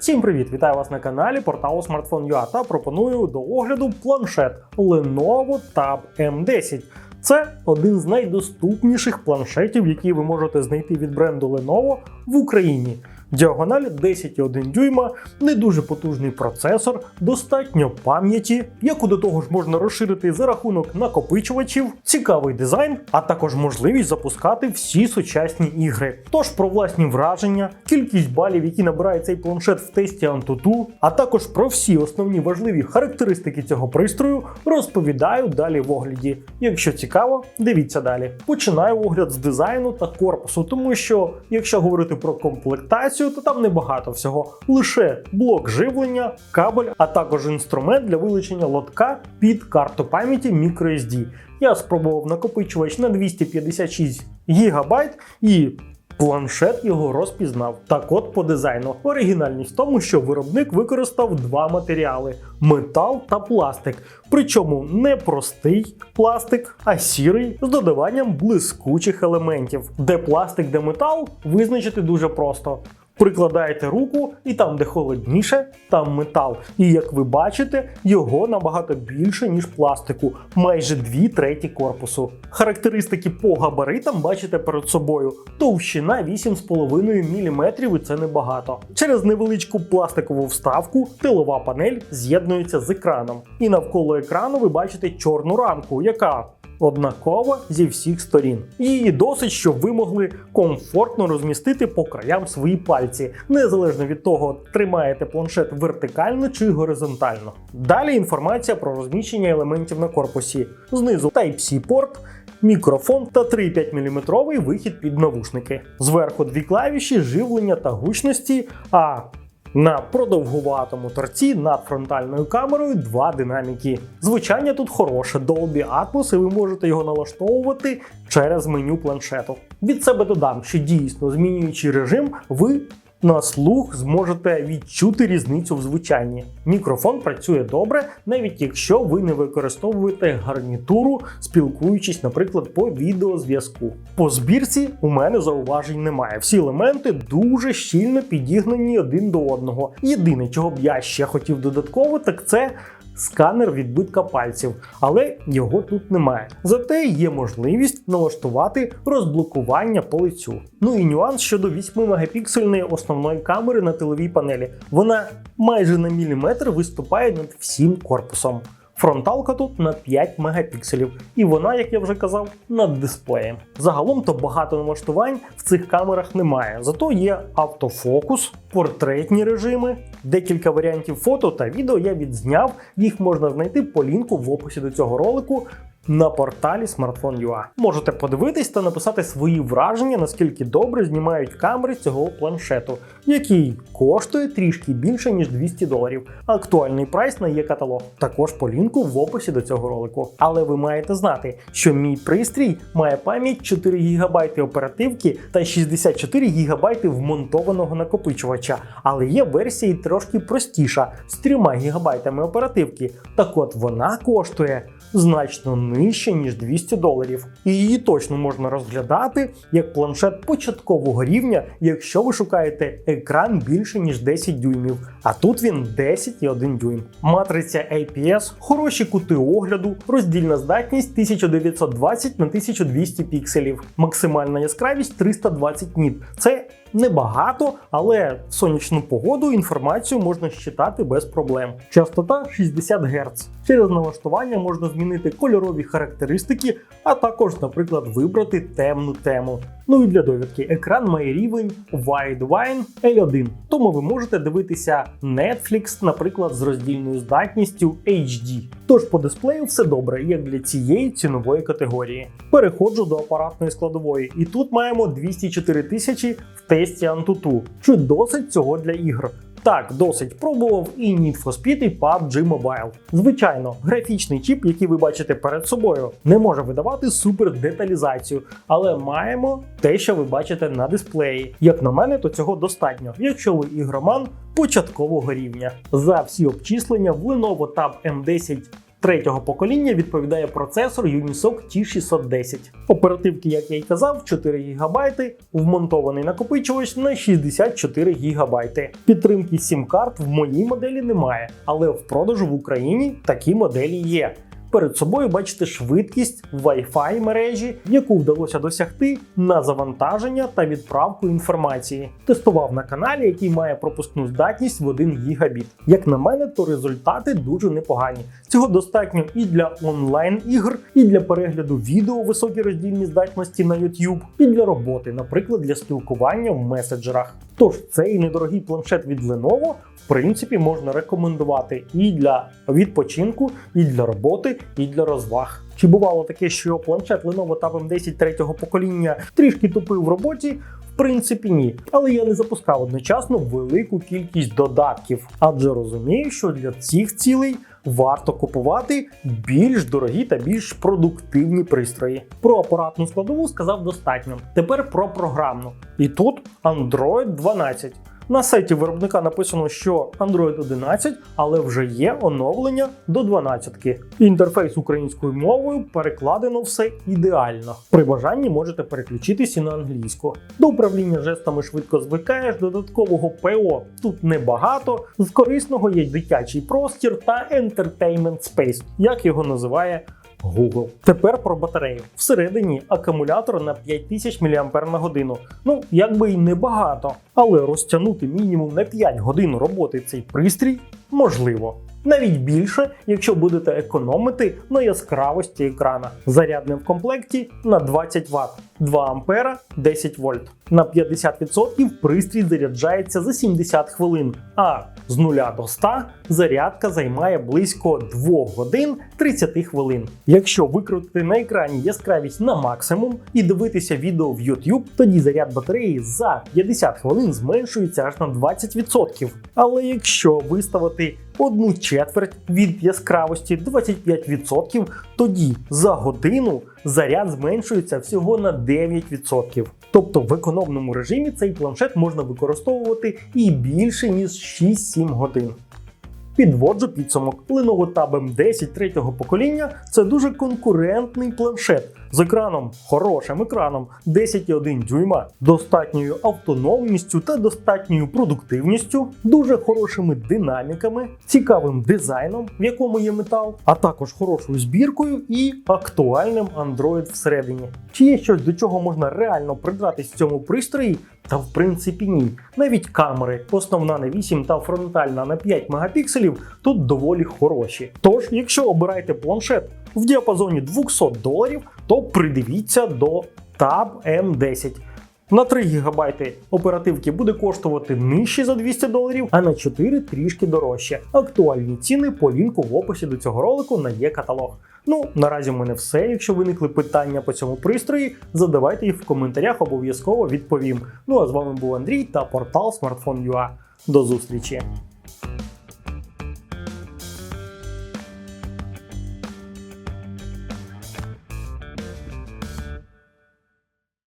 Всім привіт! Вітаю вас на каналі порталу Smartphone.ua та пропоную до огляду планшет Lenovo Tab M10. Це один з найдоступніших планшетів, які ви можете знайти від бренду Lenovo в Україні. Діагональ 10,1 дюйма, не дуже потужний процесор, достатньо пам'яті, яку до того ж можна розширити за рахунок накопичувачів, цікавий дизайн, а також можливість запускати всі сучасні ігри. Тож про власні враження, кількість балів, які набирає цей планшет в тесті Antutu, а також про всі основні важливі характеристики цього пристрою розповідаю далі в огляді. Якщо цікаво, дивіться далі. Починаю огляд з дизайну та корпусу, тому що якщо говорити про комплектацію, то там небагато всього. Лише блок живлення, кабель, а також інструмент для вилучення лотка під карту пам'яті microSD. Я спробував накопичувач на 256 ГБ і Планшет його розпізнав. Так от по дизайну. Оригінальність в тому, що виробник використав два матеріали: метал та пластик. Причому не простий пластик, а сірий з додаванням блискучих елементів. Де пластик, де метал, визначити дуже просто. Прикладаєте руку, і там, де холодніше, там метал. І як ви бачите, його набагато більше, ніж пластику, майже дві треті корпусу. Характеристики по габаритам бачите перед собою. Товщина 8,5 мм і це небагато. Через невеличку пластикову вставку тилова панель з'єднується з екраном. І навколо екрану ви бачите чорну рамку, яка однакова зі всіх сторін. Її досить, щоб ви могли комфортно розмістити по краям свої пальці, незалежно від того, тримаєте планшет вертикально чи горизонтально. Далі інформація про розміщення елементів на корпусі. Знизу Type-C порт. Мікрофон та 3,5 мм вихід під навушники. Зверху дві клавіші живлення та гучності, а на продовгуватому торці над фронтальною камерою два динаміки. Звучання тут хороше, Dolby Atmos, і ви можете його налаштовувати через меню планшету. Від себе додам, що дійсно змінюючи режим, ви на слух зможете відчути різницю в звучанні. Мікрофон працює добре, навіть якщо ви не використовуєте гарнітуру, спілкуючись, наприклад, по відеозв'язку. По збірці у мене зауважень немає. Всі елементи дуже щільно підігнані один до одного. Єдине, чого б я ще хотів додатково, так це сканер відбитка пальців, але його тут немає. Зате є можливість налаштувати розблокування по лицю. Ну і нюанс щодо 8 мегапіксельної основної камери на тиловій панелі. Вона майже на міліметр виступає над всім корпусом. Фронталка тут на 5 мегапікселів, і вона, як я вже казав, над дисплеєм. Загалом то багато налаштувань в цих камерах немає, зато є автофокус, портретні режими, декілька варіантів фото та відео я відзняв. Їх можна знайти по лінку в описі до цього ролику. На порталі Smartphone.ua. можете подивитись та написати свої враження, наскільки добре знімають камери цього планшету, який коштує трішки більше ніж 200 доларів. Актуальний прайс на є каталог. Також по лінку в описі до цього ролику. Але ви маєте знати, що мій пристрій має пам'ять 4 ГБ оперативки та 64 ГБ вмонтованого накопичувача. Але є версія трошки простіша з 3 ГБ оперативки. Так от вона коштує значно нижче, ніж 200 доларів. І її точно можна розглядати як планшет початкового рівня, якщо ви шукаєте екран більше ніж 10 дюймів. А тут він 10,1 дюйм. Матриця APS, хороші кути огляду, роздільна здатність 1920 на 1200 пікселів, максимальна яскравість 320 ніт. Це Небагато, але в сонячну погоду інформацію можна считати без проблем. Частота 60 Гц. Через налаштування можна змінити кольорові характеристики, а також, наприклад, вибрати темну тему. Ну і для довідки, екран має рівень Widevine L1, тому ви можете дивитися Netflix, наприклад, з роздільною здатністю HD. Тож по дисплею все добре, як для цієї цінової категорії. Переходжу до апаратної складової, і тут маємо 204 тисячі в тесті Antutu. Чи досить цього для ігр? Так, досить пробував і Need for Speed, і PUBG Mobile. Звичайно, графічний чіп, який ви бачите перед собою, не може видавати супер деталізацію, але маємо те, що ви бачите на дисплеї. Як на мене, то цього достатньо, якщо ви ігроман початкового рівня. За всі обчислення в Lenovo Tab M10 третього покоління відповідає процесор Unisoc T610. Оперативки, як я й казав, 4 ГБ, вмонтований накопичувач на 64 ГБ. Підтримки SIM карт в моїй моделі немає, але в продажу в Україні такі моделі є. Перед собою бачите швидкість Wi-Fi мережі, яку вдалося досягти на завантаження та відправку інформації. Тестував на каналі, який має пропускну здатність в 1 гігабіт. Як на мене, то результати дуже непогані. Цього достатньо і для онлайн ігр, і для перегляду відео високій роздільній здатності на YouTube, і для роботи, наприклад, для спілкування в меседжерах. Тож цей недорогий планшет від Lenovo в принципі можна рекомендувати і для відпочинку, і для роботи, і для розваг. Чи бувало таке, що планшет Lenovo Tab M10 третього покоління трішки тупив в роботі? В принципі, ні. Але я не запускав одночасно велику кількість додатків, адже розумію, що для цих цілей варто купувати більш дорогі та більш продуктивні пристрої. Про апаратну складову сказав достатньо. Тепер про програмну. І тут Android 12. На сайті виробника написано, що Android 11, але вже є оновлення до 12. Інтерфейс українською мовою перекладено все ідеально. При бажанні можете переключитись і на англійську. До управління жестами швидко звикаєш, додаткового ПО тут небагато. З корисного є дитячий простір та Entertainment Space, як його називає Google. Тепер про батарею. Всередині акумулятор на 5000 мАч. Ну, якби й небагато, але розтягнути мінімум на 5 годин роботи цей пристрій можливо. Навіть більше, якщо будете економити на яскравості екрана. Зарядне в комплекті на 20 Вт, 2 А 10 вольт. На 50% пристрій заряджається за 70 хвилин, а з 0 до 100 зарядка займає близько 2 годин 30 хвилин. Якщо викрутити на екрані яскравість на максимум і дивитися відео в YouTube, тоді заряд батареї за 50 хвилин зменшується аж на 20%. Але якщо виставити одну четверть від яскравості 25%, тоді за годину заряд зменшується всього на 9%. Тобто в економному режимі цей планшет можна використовувати і більше ніж 6-7 годин. Підводжу підсумок. Lenovo Tab M10 третього покоління це дуже конкурентний планшет з екраном, хорошим екраном 10,1 дюйма, достатньою автономністю та достатньою продуктивністю, дуже хорошими динаміками, цікавим дизайном, в якому є метал, а також хорошою збіркою і актуальним Android всередині. Чи є щось до чого можна реально придратись в цьому пристрої? Та в принципі ні. Навіть камери, основна на 8 та фронтальна на 5 мегапікселів, тут доволі хороші. Тож, якщо обираєте планшет в діапазоні 200 доларів, то придивіться до Tab M10. На 3 ГБ оперативки буде коштувати нижче за 200 доларів, а на 4 трішки дорожче. Актуальні ціни по лінку в описі до цього ролику на є каталог. Ну, наразі в мене все. Якщо виникли питання по цьому пристрої, задавайте їх в коментарях, обов'язково відповім. Ну а з вами був Андрій та портал Smartphone.ua. До зустрічі!